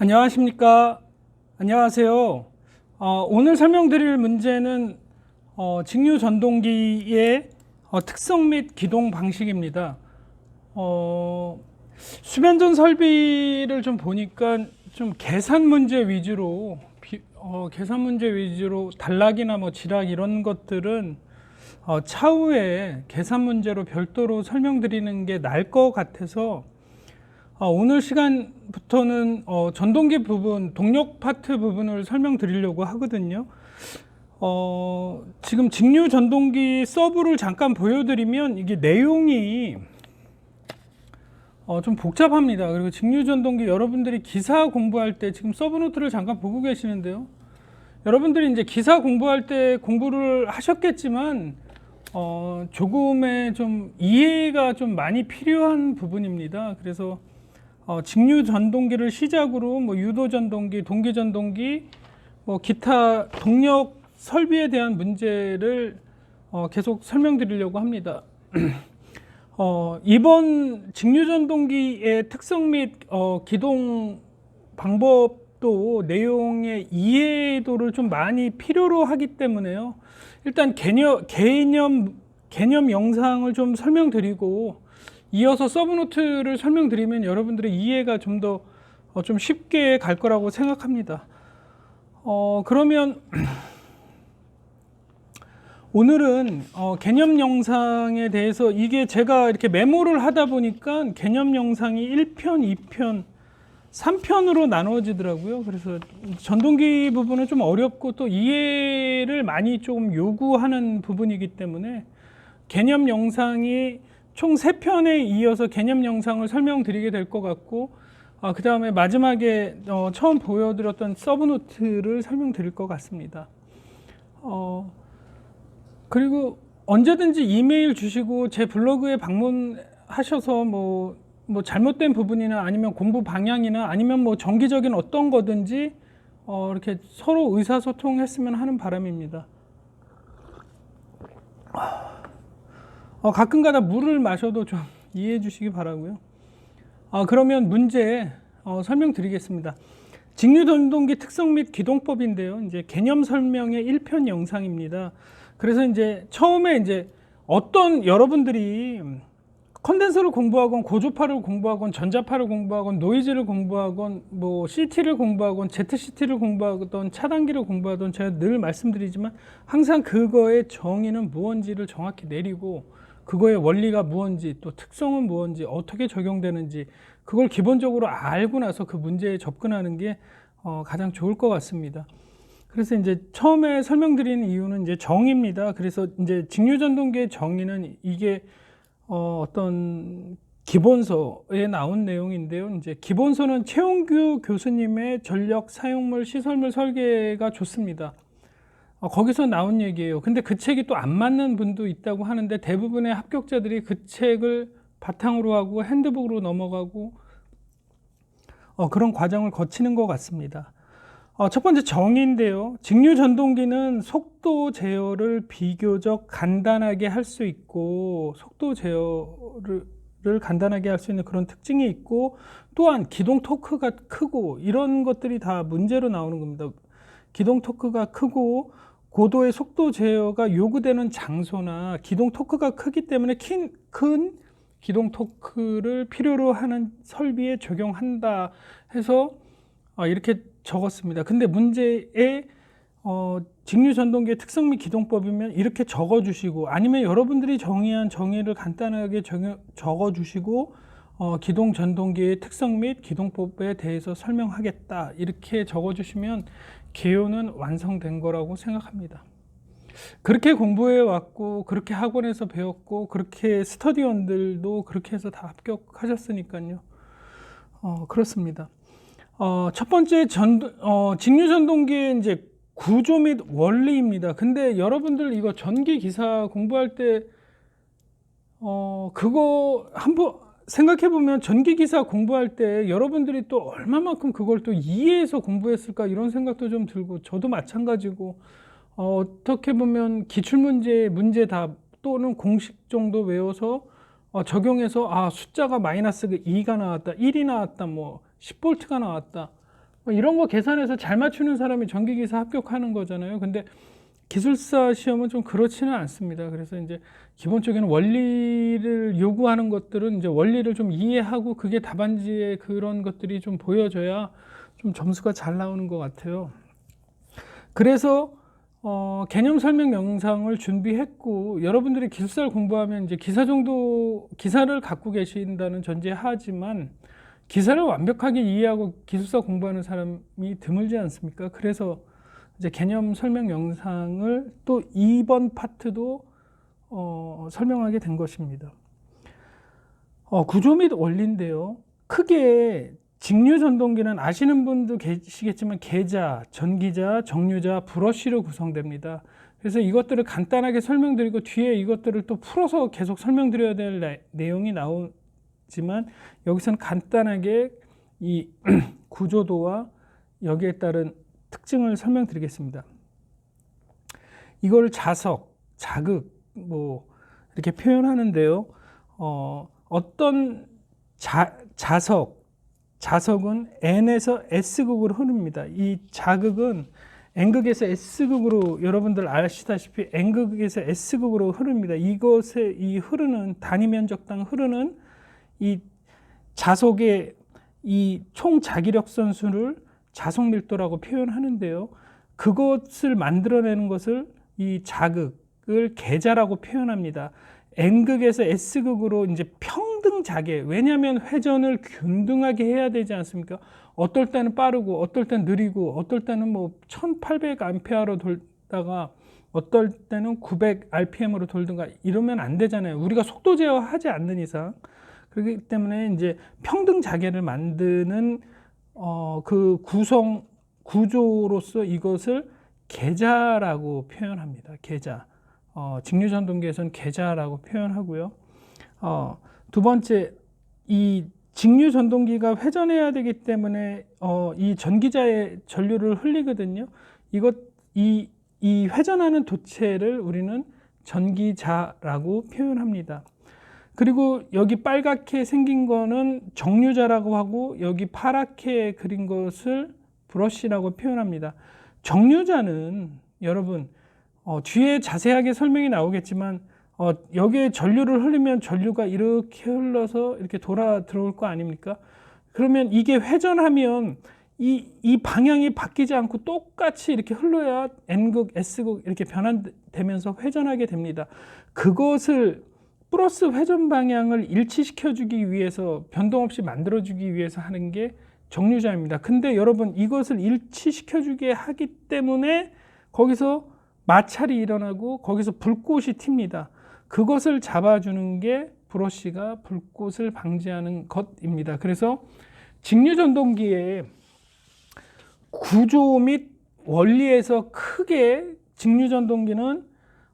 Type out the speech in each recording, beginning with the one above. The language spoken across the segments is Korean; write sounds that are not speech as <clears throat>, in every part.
안녕하십니까. 안녕하세요. 어, 오늘 설명드릴 문제는 어, 직류 전동기의 어, 특성 및 기동 방식입니다. 어, 수변전 설비를 좀 보니까 좀 계산 문제 위주로 비- 어, 계산 문제 위주로 단락이나 뭐 지락 이런 것들은 어, 차후에 계산 문제로 별도로 설명드리는 게 나을 것 같아서 어, 오늘 시간부터는 어, 전동기 부분, 동력 파트 부분을 설명드리려고 하거든요. 어, 지금 직류 전동기 서브를 잠깐 보여드리면 이게 내용이 어, 좀 복잡합니다. 그리고 직류 전동기 여러분들이 기사 공부할 때 지금 서브노트를 잠깐 보고 계시는데요. 여러분들이 이제 기사 공부할 때 공부를 하셨겠지만 어, 조금의 좀 이해가 좀 많이 필요한 부분입니다. 그래서 어, 직류 전동기를 시작으로 뭐 유도 전동기, 동기 전동기, 뭐 기타 동력 설비에 대한 문제를 어, 계속 설명드리려고 합니다. <clears throat> 어, 이번 직류 전동기의 특성 및 어, 기동 방법도 내용의 이해도를 좀 많이 필요로 하기 때문에요. 일단 개념 개념 개념 영상을 좀 설명드리고 이어서 서브노트를 설명드리면 여러분들의 이해가 좀더 어, 좀 쉽게 갈 거라고 생각합니다. 어, 그러면 <clears throat> 오늘은 어, 개념 영상에 대해서 이게 제가 이렇게 메모를 하다 보니까 개념 영상이 1편, 2편, 3편으로 나누어지더라고요. 그래서 전동기 부분은 좀 어렵고 또 이해를 많이 조금 요구하는 부분이기 때문에 개념 영상이 총 3편에 이어서 개념 영상을 설명드리게 될 것 같고 아, 그 다음에 마지막에 어, 처음 보여드렸던 서브노트를 설명드릴 것 같습니다. 어, 그리고 언제든지 이메일 주시고 제 블로그에 방문하셔서 뭐, 뭐 잘못된 부분이나 아니면 공부 방향이나 아니면 뭐 정기적인 어떤 거든지 어, 이렇게 서로 의사소통했으면 하는 바람입니다. 어, 가끔가다 물을 마셔도 좀 <laughs> 이해해 주시기 바라고요. 아, 그러면 문제 어, 설명드리겠습니다. 직류전동기 특성 및 기동법인데요. 이제 개념 설명의 1편 영상입니다. 그래서 이제 처음에 이제 어떤 여러분들이 컨덴서를 공부하건 고주파를 공부하건 전자파를 공부하건 노이즈를 공부하건 뭐 CT를 공부하건 ZCT를 공부하던 차단기를 공부하던 제가 늘 말씀드리지만 항상 그거의 정의는 무언지를 정확히 내리고 그거의 원리가 무언지 또 특성은 무언지 어떻게 적용되는지 그걸 기본적으로 알고 나서 그 문제에 접근하는 게 어, 가장 좋을 것 같습니다. 그래서 이제 처음에 설명드리는 이유는 이제 정의입니다. 그래서 이제 직류전동기의 정의는 이게 어, 어떤 기본서에 나온 내용인데요. 이제 기본서는 최용규 교수님의 전력 사용물 시설물 설계가 좋습니다. 어, 거기서 나온 얘기예요. 근데 그 책이 또 안 맞는 분도 있다고 하는데 대부분의 합격자들이 그 책을 바탕으로 하고 핸드북으로 넘어가고 어, 그런 과정을 거치는 것 같습니다. 어, 첫 번째 정의인데요. 직류 전동기는 속도 제어를 비교적 간단하게 할 수 있고 속도 제어를 를 간단하게 할 수 있는 그런 특징이 있고 또한 기동 토크가 크고 이런 것들이 다 문제로 나오는 겁니다. 기동 토크가 크고 고도의 속도 제어가 요구되는 장소나 기동 토크가 크기 때문에 kin- 큰 기동 토크를 필요로 하는 설비에 적용한다 해서 어, 이렇게 적었습니다. 근데 문제에 어, 직류 전동기의 특성 및 기동법이면 이렇게 적어 주시고 아니면 여러분들이 정의한 정의를 간단하게 적여- 적어 주시고 어, 기동 전동기의 특성 및 기동법에 대해서 설명하겠다 이렇게 적어 주시면 개요는 완성된 거라고 생각합니다. 그렇게 공부해 왔고 그렇게 학원에서 배웠고 그렇게 스터디원들도 그렇게 해서 다 합격하셨으니까요. 어, 그렇습니다. 어, 첫 번째 전, 어, 직류 전동기의 이제 구조 및 원리입니다. 근데 여러분들 이거 전기 기사 공부할 때, 어, 그거 한번 생각해 보면 전기 기사 공부할 때 여러분들이 또 얼마만큼 그걸 또 이해해서 공부했을까 이런 생각도 좀 들고 저도 마찬가지고 어, 어떻게 보면 기출문제 문제 답 또는 공식 정도 외워서 어, 적용해서 아 숫자가 마이너스 2가 나왔다 1이 나왔다 뭐 10볼트가 나왔다 뭐 이런 거 계산해서 잘 맞추는 사람이 전기기사 합격하는 거잖아요. 근데 기술사 시험은 좀 그렇지는 않습니다. 그래서 이제 기본적인 원리를 요구하는 것들은 이제 원리를 좀 이해하고 그게 답안지에 그런 것들이 좀 보여져야 좀 점수가 잘 나오는 것 같아요. 그래서 어, 개념 설명 영상을 준비했고 여러분들이 기술사를 공부하면 이제 기사 정도 기사를 갖고 계신다는 전제하지만 기사를 완벽하게 이해하고 기술사 공부하는 사람이 드물지 않습니까? 그래서 이제 개념 설명 영상을 또 2번 파트도 어, 설명하게 된 것입니다. 어, 구조 및 원리인데요. 크게 직류 전동기는 아시는 분도 계시겠지만 계자, 전기자, 정류자, 브러쉬로 구성됩니다. 그래서 이것들을 간단하게 설명드리고 뒤에 이것들을 또 풀어서 계속 설명드려야 될 내- 내용이 나오지만 여기서는 간단하게 이 <clears throat> 구조도와 여기에 따른 특징을 설명드리겠습니다. 이걸 자석, 자극 뭐 이렇게 표현하는데요. 어, 어떤 자, 자석, 자석은 N에서 S극으로 흐릅니다. 이 자극은 N극에서 S극으로 여러분들 아시다시피 N극에서 S극으로 흐릅니다. 이것의 이 흐르는 단위 면적당 흐르는 이 자석의 이 총 자기력 선수를 자석 밀도라고 표현하는데요. 그것을 만들어내는 것을 이 자극을 계자라고 표현합니다. N극에서 S극으로 이제 평등 자계. 왜냐하면 회전을 균등하게 해야 되지 않습니까? 어떨 때는 빠르고, 어떨 때는 느리고, 어떨 때는 뭐 1800 암페어로 돌다가 어떨 때는 900 RPM으로 돌든가 이러면 안 되잖아요. 우리가 속도 제어하지 않는 이상. 그렇기 때문에 이제 평등 자계를 만드는 어, 그 구성 구조로서 이것을 계자라고 표현합니다. 계자. 어, 직류전동기에서는 계자라고 표현하고요. 어, 두 번째, 이 직류 전동기가 회전해야 되기 때문에 어, 이 전기자의 전류를 흘리거든요. 이것 이, 이 회전하는 도체를 우리는 전기자라고 표현합니다. 그리고 여기 빨갛게 생긴 거는 정류자라고 하고 여기 파랗게 그린 것을 브러쉬라고 표현합니다. 정류자는 여러분 어, 뒤에 자세하게 설명이 나오겠지만 어, 여기에 전류를 흘리면 전류가 이렇게 흘러서 이렇게 돌아 들어올 거 아닙니까? 그러면 이게 회전하면 이, 이 방향이 바뀌지 않고 똑같이 이렇게 흘러야 N극, S극 이렇게 변환되면서 회전하게 됩니다. 그것을 플러스 회전 방향을 일치시켜 주기 위해서 변동 없이 만들어 주기 위해서 하는 게 정류자입니다. 근데 여러분 이것을 일치시켜 주게 하기 때문에 거기서 마찰이 일어나고 거기서 불꽃이 튑니다. 그것을 잡아주는 게 브러쉬가 불꽃을 방지하는 것입니다. 그래서 직류전동기의 구조 및 원리에서 크게 직류전동기는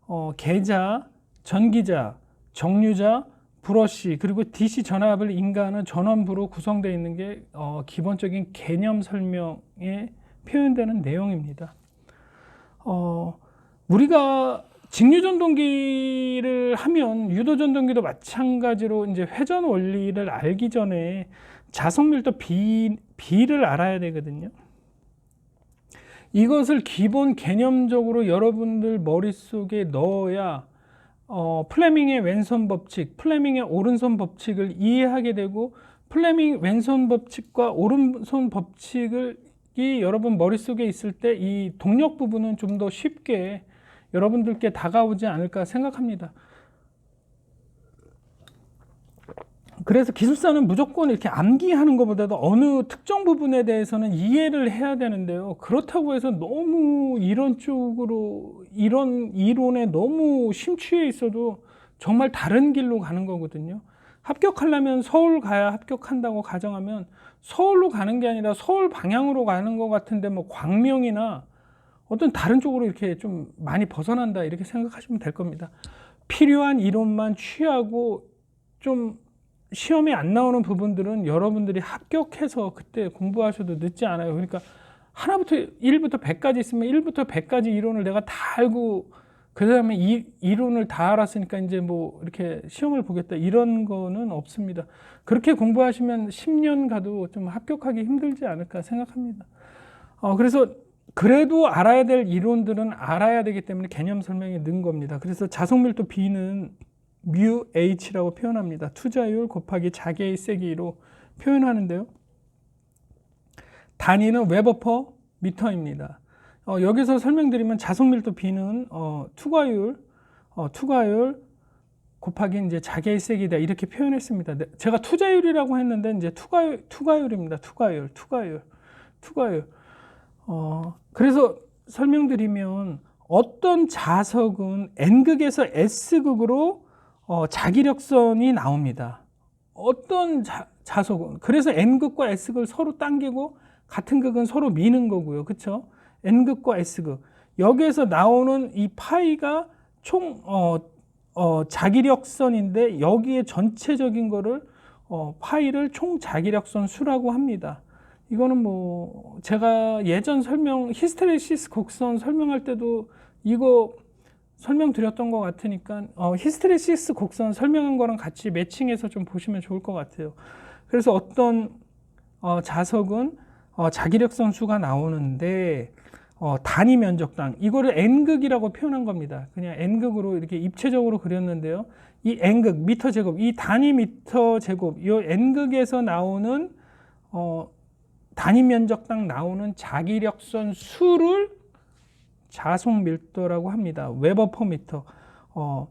어, 계자, 전기자, 정류자, 브러쉬 그리고 DC 전압을 인가하는 전원부로 구성되어 있는 게 어, 기본적인 개념 설명에 표현되는 내용입니다. 어, 우리가 직류 전동기를 하면 유도 전동기도 마찬가지로 이제 회전 원리를 알기 전에 자석 밀도 B, B를 알아야 되거든요. 이것을 기본 개념적으로 여러분들 머릿속에 넣어야 어, 플레밍의 왼손 법칙, 플레밍의 오른손 법칙을 이해하게 되고 플레밍 왼손 법칙과 오른손 법칙을 이 여러분 머릿속에 있을 때 이 동력 부분은 좀 더 쉽게 여러분들께 다가오지 않을까 생각합니다. 그래서 기술사는 무조건 이렇게 암기하는 것보다도 어느 특정 부분에 대해서는 이해를 해야 되는데요. 그렇다고 해서 너무 이런 쪽으로, 이런 이론에 너무 심취해 있어도 정말 다른 길로 가는 거거든요. 합격하려면 서울 가야 합격한다고 가정하면 서울로 가는 게 아니라 서울 방향으로 가는 것 같은데 뭐 광명이나 어떤 다른 쪽으로 이렇게 좀 많이 벗어난다 이렇게 생각하시면 될 겁니다. 필요한 이론만 취하고 좀 시험에 안 나오는 부분들은 여러분들이 합격해서 그때 공부하셔도 늦지 않아요. 그러니까 하나부터 1부터 100까지 있으면 1부터 100까지 이론을 내가 다 알고 그 다음에 이 이론을 다 알았으니까 이제 뭐 이렇게 시험을 보겠다 이런 거는 없습니다. 그렇게 공부하시면 10년 가도 좀 합격하기 힘들지 않을까 생각합니다. 어, 그래서 그래도 알아야 될 이론들은 알아야 되기 때문에 개념 설명이 는 겁니다. 그래서 자석밀도 B는 mu H라고 표현합니다. 투자율 곱하기 자개의 세기로 표현하는데요. 단위는 웨버 퍼 미터입니다. 어, 여기서 설명드리면 자석밀도 B는 어, 투과율, 어, 투과율 곱하기 이제 자개의 세기다 이렇게 표현했습니다. 네, 제가 투자율이라고 했는데 이제 투과율, 투과율입니다. 투과율, 투과율, 투과율. 어, 그래서 설명드리면 어떤 자석은 N극에서 S극으로 어, 자기력선이 나옵니다. 어떤 자, 자석은 그래서 N극과 S극을 서로 당기고 같은 극은 서로 미는 거고요. 그렇죠? N극과 S극. 여기에서 나오는 이 파이가 총 어, 어, 자기력선인데 여기에 전체적인 거를 어, 파이를 총 자기력선 수라고 합니다. 이거는 뭐 제가 예전 설명 히스테레시스 곡선 설명할 때도 이거 설명드렸던 것 같으니까 어, 히스테레시스 곡선 설명한 거랑 같이 매칭해서 좀 보시면 좋을 것 같아요. 그래서 어떤 어, 자석은 어, 자기력선 수가 나오는데 어, 단위 면적당 이거를 n극이라고 표현한 겁니다. 그냥 n극으로 이렇게 입체적으로 그렸는데요. 이 n극 미터 제곱 이 단위 미터 제곱 이 n극에서 나오는 어, 단위 면적당 나오는 자기력선 수를 자속 밀도라고 합니다. 웨버 퍼 미터. 어,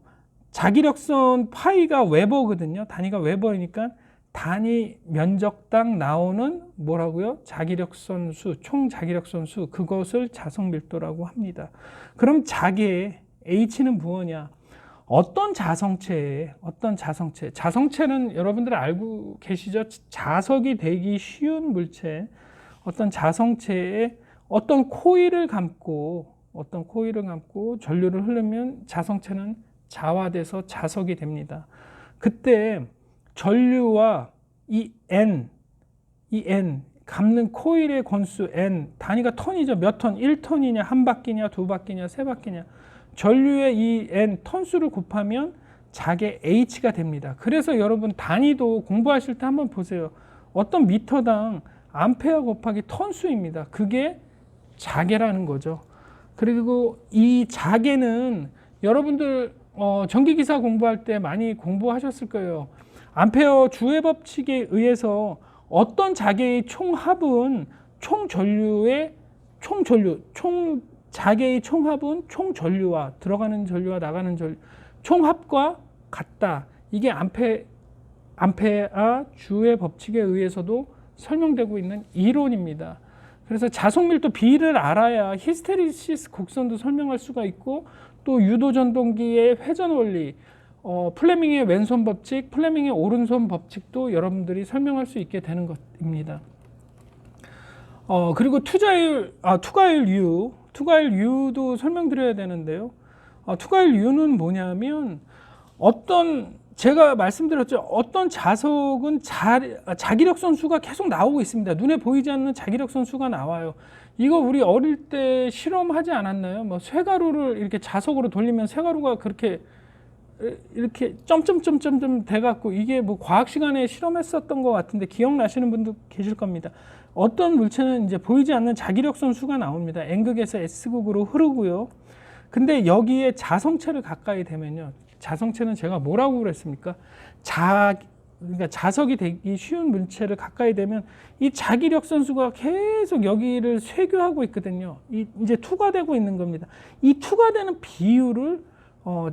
자기력선 파이가 웨버거든요. 단위가 웨버이니까 단위 면적당 나오는 뭐라고요? 자기력선 수, 총 자기력선 수, 그것을 자석 밀도라고 합니다. 그럼 자기의 H는 무엇이냐? 어떤 자성체에, 어떤 자성체, 자성체는 여러분들 알고 계시죠? 자석이 되기 쉬운 물체, 어떤 자성체에 어떤 코일을 감고, 어떤 코일을 감고 전류를 흐르면 자성체는 자화돼서 자석이 됩니다. 그때 전류와 이 N, 이 N, 감는 코일의 건수 N, 단위가 턴이죠. 몇 턴? 1턴이냐, 한 바퀴냐, 두 바퀴냐, 세 바퀴냐. 전류의 이 N, 턴수를 곱하면 자개 H가 됩니다. 그래서 여러분 단위도 공부하실 때 한번 보세요. 어떤 미터당 암페어 곱하기 턴수입니다. 그게 자개라는 거죠. 그리고 이 자개는 여러분들 어, 전기기사 공부할 때 많이 공부하셨을 거예요. 암페어 주의 법칙에 의해서 어떤 자개의 총합은 총 전류의 총 전류, 총 자개의 총합은 총 전류와 들어가는 전류와 나가는 전류 총합과 같다. 이게 암페 암페아 주의 법칙에 의해서도 설명되고 있는 이론입니다. 그래서 자석밀도 B를 알아야 히스테리시스 곡선도 설명할 수가 있고 또 유도 전동기의 회전 원리, 어, 플레밍의 왼손 법칙, 플레밍의 오른손 법칙도 여러분들이 설명할 수 있게 되는 것입니다. 어, 그리고 투자율, 아, 투과율 U, 투과율 U도 설명드려야 되는데요. 어, 투과율 U는 뭐냐면 어떤 제가 말씀드렸죠. 어떤 자석은 자, 자기력 선수가 계속 나오고 있습니다. 눈에 보이지 않는 자기력 선수가 나와요. 이거 우리 어릴 때 실험하지 않았나요? 뭐 쇠가루를 이렇게 자석으로 돌리면 쇠가루가 그렇게 이렇게 점점점점점 돼갖고 이게 뭐 과학 시간에 실험했었던 것 같은데 기억나시는 분도 계실 겁니다. 어떤 물체는 이제 보이지 않는 자기력 선수가 나옵니다. N극에서 S극으로 흐르고요. 근데 여기에 자성체를 가까이 되면요. 자성체는 제가 뭐라고 그랬습니까? 자, 그러니까 자석이 되기 쉬운 물체를 가까이 되면 이 자기력 선수가 계속 여기를 쇠교하고 있거든요. 이, 이제 투과되고 있는 겁니다. 이 투과되는 비율을 어,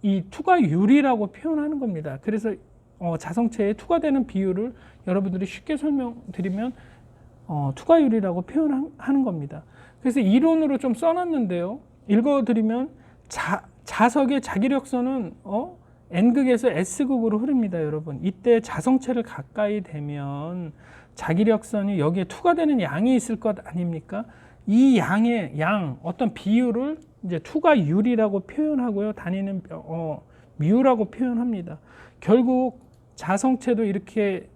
이 투과율이라고 표현하는 겁니다. 그래서 어, 자성체에 투과되는 비율을 여러분들이 쉽게 설명드리면 어, 투과율이라고 표현하는 겁니다. 그래서 이론으로 좀 써놨는데요. 읽어드리면 자, 자석의 자기력선은 어? N극에서 S극으로 흐릅니다, 여러분. 이때 자성체를 가까이 되면 자기력선이 여기에 투과되는 양이 있을 것 아닙니까? 이 양의 양, 어떤 비율을 이제 투과율이라고 표현하고요. 단위는 어, 미우라고 표현합니다. 결국 자성체도 이렇게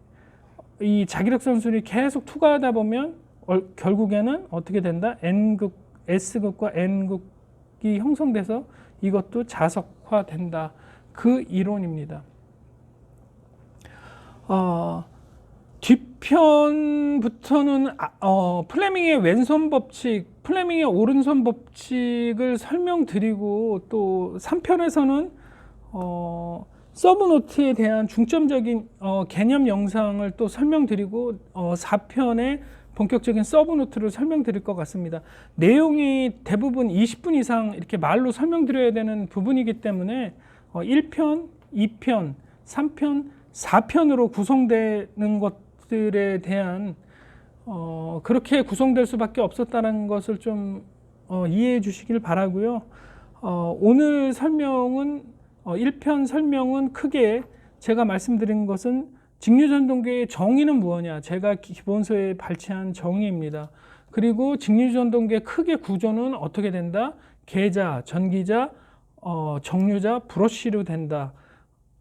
이 자기력선 순이 계속 투과하다 보면 어, 결국에는 어떻게 된다? N극, S극과 N극이 형성돼서 이것도 자석화된다. 그 이론입니다. 어, 뒷편부터는 아, 어, 플레밍의 왼손 법칙, 플레밍의 오른손 법칙을 설명드리고 또 3편에서는 어, 서브노트에 대한 중점적인 어, 개념 영상을 또 설명드리고 어, 4편에 본격적인 서브노트를 설명드릴 것 같습니다. 내용이 대부분 20분 이상 이렇게 말로 설명드려야 되는 부분이기 때문에 어, 1편, 2편, 3편, 4편으로 구성되는 것들에 대한 어, 그렇게 구성될 수밖에 없었다는 것을 좀 어, 이해해 주시길 바라고요. 어, 오늘 설명은 어, 1편 설명은 크게 제가 말씀드린 것은 직류전동기의 정의는 무엇냐? 제가 기본서에 발췌한 정의입니다. 그리고 직류전동기의 크게 구조는 어떻게 된다? 계자, 전기자, 어, 정류자, 브러쉬로 된다.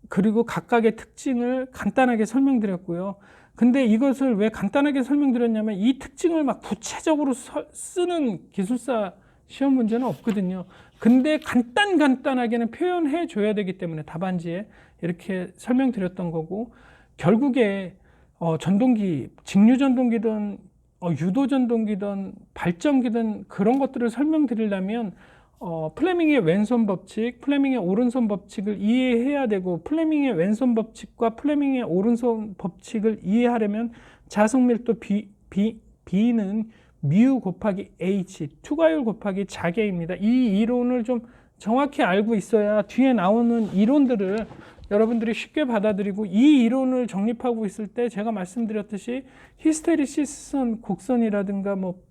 그리고 각각의 특징을 간단하게 설명드렸고요. 근데 이것을 왜 간단하게 설명드렸냐면 이 특징을 막 구체적으로 서, 쓰는 기술사 시험 문제는 없거든요. 근데 간단 간단하게는 표현해 줘야 되기 때문에 답안지에 이렇게 설명드렸던 거고 결국에 어, 전동기, 직류 전동기든 어, 유도 전동기든 발전기든 그런 것들을 설명드리려면 어, 플레밍의 왼손 법칙, 플레밍의 오른손 법칙을 이해해야 되고 플레밍의 왼손 법칙과 플레밍의 오른손 법칙을 이해하려면 자석 밀도 B, B, B는 뮤 곱하기 H, 투과율 곱하기 자개입니다. 이 이론을 좀 정확히 알고 있어야 뒤에 나오는 이론들을 여러분들이 쉽게 받아들이고 이 이론을 정립하고 있을 때 제가 말씀드렸듯이 히스테리시스선 곡선이라든가 뭐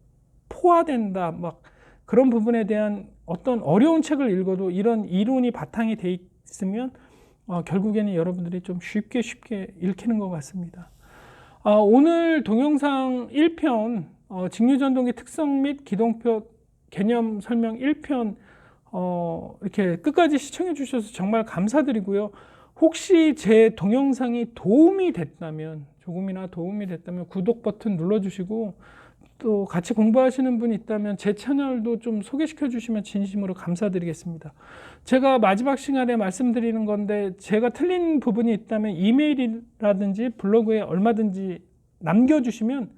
포화된다 막 그런 부분에 대한 어떤 어려운 책을 읽어도 이런 이론이 바탕이 돼 있으면 어, 결국에는 여러분들이 좀 쉽게 쉽게 읽히는 것 같습니다. 어, 오늘 동영상 1편 어, 직류전동기 특성 및 기동표 개념 설명 1편 어, 이렇게 끝까지 시청해 주셔서 정말 감사드리고요. 혹시 제 동영상이 도움이 됐다면 조금이나 도움이 됐다면 구독 버튼 눌러주시고 또 같이 공부하시는 분이 있다면 제 채널도 좀 소개시켜 주시면 진심으로 감사드리겠습니다. 제가 마지막 시간에 말씀드리는 건데 제가 틀린 부분이 있다면 이메일이라든지 블로그에 얼마든지 남겨주시면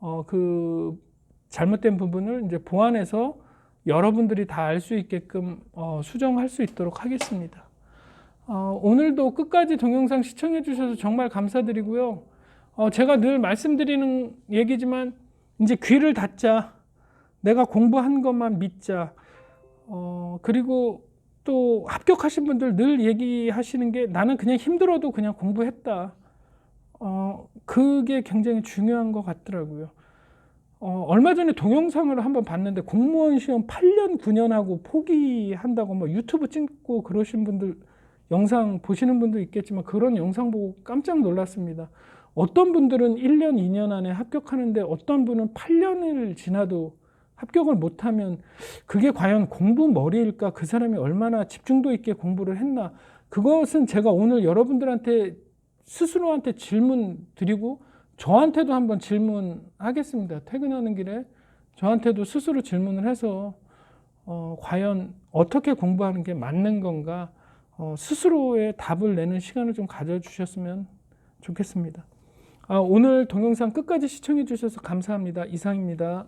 어, 그 잘못된 부분을 이제 보완해서 여러분들이 다 알 수 있게끔 어, 수정할 수 있도록 하겠습니다. 어, 오늘도 끝까지 동영상 시청해 주셔서 정말 감사드리고요. 어, 제가 늘 말씀드리는 얘기지만 이제 귀를 닫자. 내가 공부한 것만 믿자. 어, 그리고 또 합격하신 분들 늘 얘기하시는 게 나는 그냥 힘들어도 그냥 공부했다. 어, 그게 굉장히 중요한 것 같더라고요. 어, 얼마 전에 동영상을 한번 봤는데 공무원 시험 8년, 9년 하고 포기한다고 뭐 유튜브 찍고 그러신 분들 영상 보시는 분도 있겠지만 그런 영상 보고 깜짝 놀랐습니다. 어떤 분들은 1년, 2년 안에 합격하는데 어떤 분은 8년을 지나도 합격을 못하면 그게 과연 공부 머리일까? 그 사람이 얼마나 집중도 있게 공부를 했나? 그것은 제가 오늘 여러분들한테 스스로한테 질문 드리고 저한테도 한번 질문하겠습니다. 퇴근하는 길에 저한테도 스스로 질문을 해서 어, 과연 어떻게 공부하는 게 맞는 건가 어, 스스로의 답을 내는 시간을 좀 가져주셨으면 좋겠습니다. 아, 오늘 동영상 끝까지 시청해 주셔서 감사합니다. 이상입니다.